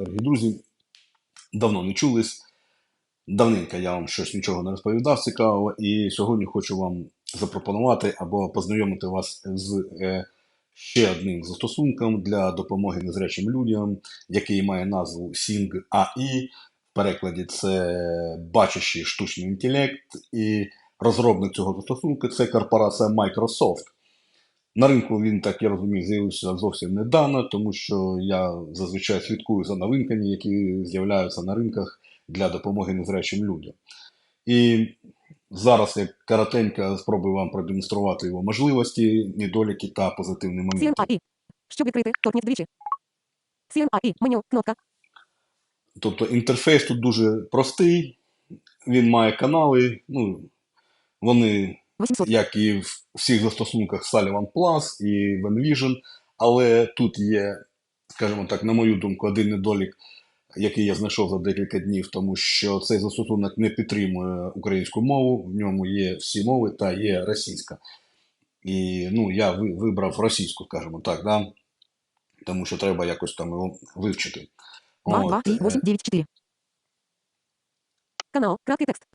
дорогі друзі. Давно не чулись. Давненько я вам щось нічого не розповідав цікавого, і сьогодні хочу вам запропонувати або познайомити вас з е, ще одним застосунком для допомоги незрячим людям, який має назву Sing AI. В перекладі це бачащий штучний інтелект, і розробник цього застосунку це корпорація Microsoft. На ринку він, так я розумію, з'явився зовсім недавно, тому що я зазвичай слідкую за новинками, які з'являються на ринках для допомоги незрячим людям. І зараз я коротенько спробую вам продемонструвати його можливості, недоліки та позитивні моменти. Щоб відкрити, торкніть двічі. CNAI. Меню. Кнопка. Тобто інтерфейс тут дуже простий, він має канали, ну, вони 800. як і в всіх застосунках Sullivan Plus і OneVision, але тут є, скажімо так, на мою думку, один недолік, який я знайшов за декілька днів, тому що цей застосунок не підтримує українську мову, в ньому є всі мови та є російська. І ну, я вибрав російську, скажімо так, да? тому що треба якось там його вивчити. 2, 2, 3, е, 8, 9, 4. Канал. Краткий текст.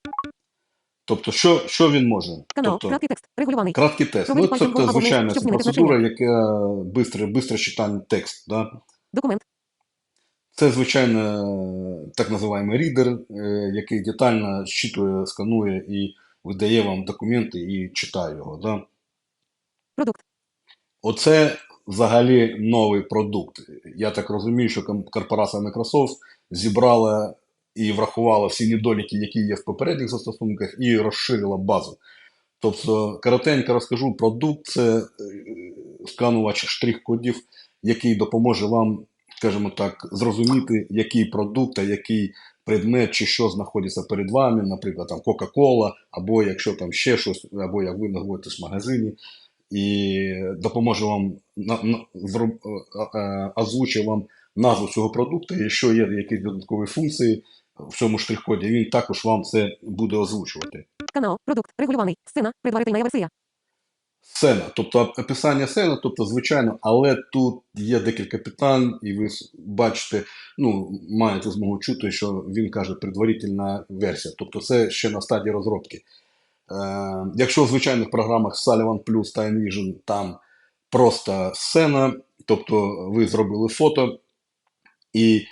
Тобто, що, що він може? Канал. Тобто, Краткий текст. Регулюваний. Краткий тест. Проведіть Ну, це, звичайна процедура, яка бистре, бистре читання текст. Да? Документ. Це, звичайно, так називаємо рідер, е, який детально щитує, сканує і видає вам документи і читає його. Да? Продукт. Оце взагалі новий продукт. Я так розумію, що корпорація Microsoft зібрала і врахувала всі недоліки, які є в попередніх застосунках, і розширила базу. Тобто, коротенько розкажу, продукт це е, сканувач штрих-кодів, який допоможе вам, скажімо так, зрозуміти, який продукт, а який предмет чи що знаходиться перед вами, наприклад, там Кока-Кола, або якщо там ще щось, або як ви знаходитесь в магазині, і допоможе вам на, е, е, озвучить вам назву цього продукту, і що є якісь додаткові функції в цьому штрих-коді, він також вам це буде озвучувати. Канал. Продукт. Регулюваний. Сцена. Предварительна версія. Сцена, тобто описання сцени, тобто, звичайно, але тут є декілька питань, і ви бачите, ну, маєте змогу чути, що він каже предварительна версія. Тобто це ще на стадії розробки. Е, якщо в звичайних програмах Sullivan Plus та Envision там просто сцена, тобто ви зробили фото, і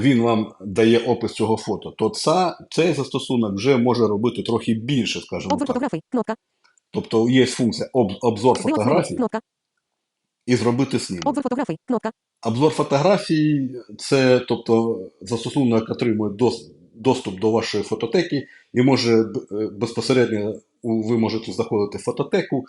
він вам дає опис цього фото, то ця, цей застосунок вже може робити трохи більше, скажімо Обзор так. фотографій. Кнопка. Тобто є функція об, обзор фотографій. Кнопка. і зробити снімок. Обзор фотографій. Кнопка. Обзор фотографій це, тобто, застосунок отримує дос- доступ до вашої фототеки і може е, безпосередньо ви можете заходити в фототеку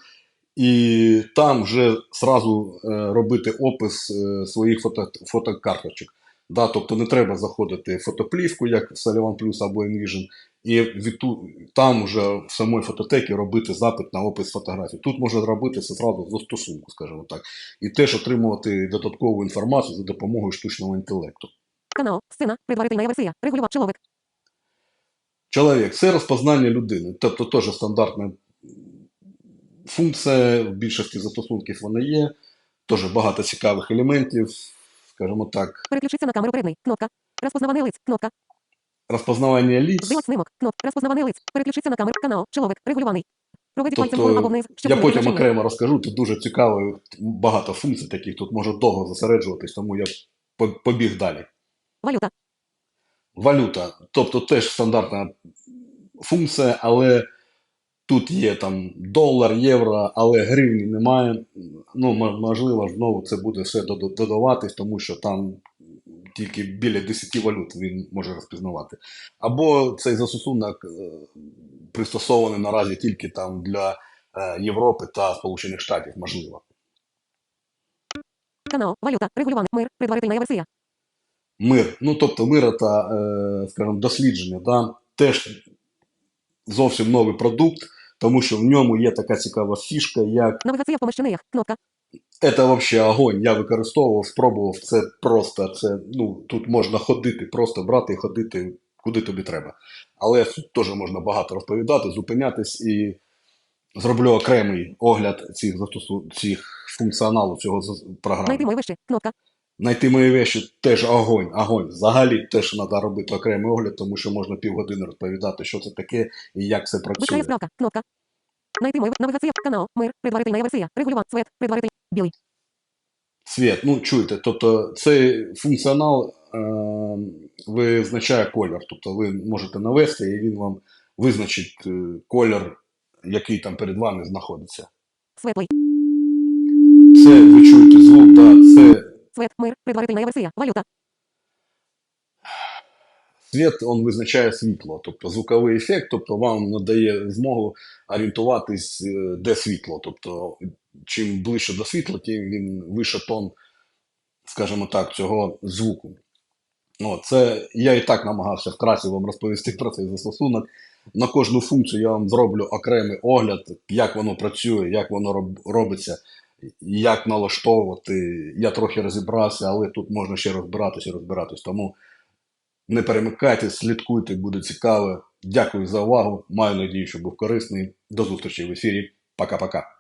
і там вже зразу е, робити опис е, своїх фото, фотокарточок. Да, тобто не треба заходити в фотоплівку, як в Sullivan Plus або Envision, і відту, там вже в самій фототекі робити запит на опис фотографій. Тут можна зробити це зразу з застосунку, скажімо так і теж отримувати додаткову інформацію за допомогою штучного інтелекту. Канал. Сцена. Предварительна версія. Регулювач. Чоловік. Чоловік це розпознання людини, тобто теж стандартна функція, в більшості застосунків вона є, теж багато цікавих елементів, скажімо так, Переключиться на камеру передній. Кнопка. Розпознавання лиць. Кнопка. розпознавання ліц. Сделать снимок. Кнопка. Розпознавання лиць. Переключиться на камеру. Канал. Чоловік. Регулюваний. Проведіть пальцем вгору або Тобто вниз, щоб я потім значення. окремо розкажу, тут дуже цікаво, багато функцій таких, тут може довго зосереджуватись, тому я побіг далі. Валюта. Валюта, тобто теж стандартна функція, але тут є там долар, євро, але гривні немає. Ну, можливо, знову це буде все додаватись, тому що там тільки біля 10 валют він може розпізнавати. Або цей застосунок е, пристосований наразі тільки там для е, Європи та Сполучених Штатів, можливо. Канал. Валюта. Регулюваний. Мир. Предварительна версія. Мир, ну тобто мир та, е, скажімо, дослідження, да, теж зовсім новий продукт, тому що в ньому є така цікава фішка, як Навігація в помещеннях. Кнопка. це взагалі огонь. Я використовував, спробував це просто. Це ну тут можна ходити, просто брати і ходити куди тобі треба. Але тут теж можна багато розповідати, зупинятись і зроблю окремий огляд цих застосу цих функціоналу цього програми. Найти моє вище. Кнопка. Знайти мої вещі теж огонь, огонь. Взагалі теж треба робити окремий огляд, тому що можна півгодини розповідати, що це таке і як це працює. Справка. Кнопка. Найти мой навігація. Канал. Мир. Предварительна версія. Регулювати. Цвет. Предварительний. Білий. Світ, ну чуєте, тобто цей функціонал е, визначає колір. Тобто ви можете навести, і він вам визначить е, колір, який там перед вами знаходиться. Светлий. Це Предварительна версія. Валюта. світ він визначає світло, тобто звуковий ефект, тобто вам надає змогу орієнтуватись, е, де світло. Тобто, чим ближче до світла, тим він вище тон, скажімо так, цього звуку. Ну, це я і так намагався вкратце вам розповісти про цей застосунок. На кожну функцію я вам зроблю окремий огляд, як воно працює, як воно робиться, як налаштовувати. Я трохи розібрався, але тут можна ще розбиратися і розбиратись. Тому не перемикайтесь, слідкуйте, буде цікаво. Дякую за увагу. Маю надію, що був корисний. До зустрічі в ефірі. Пока-пока.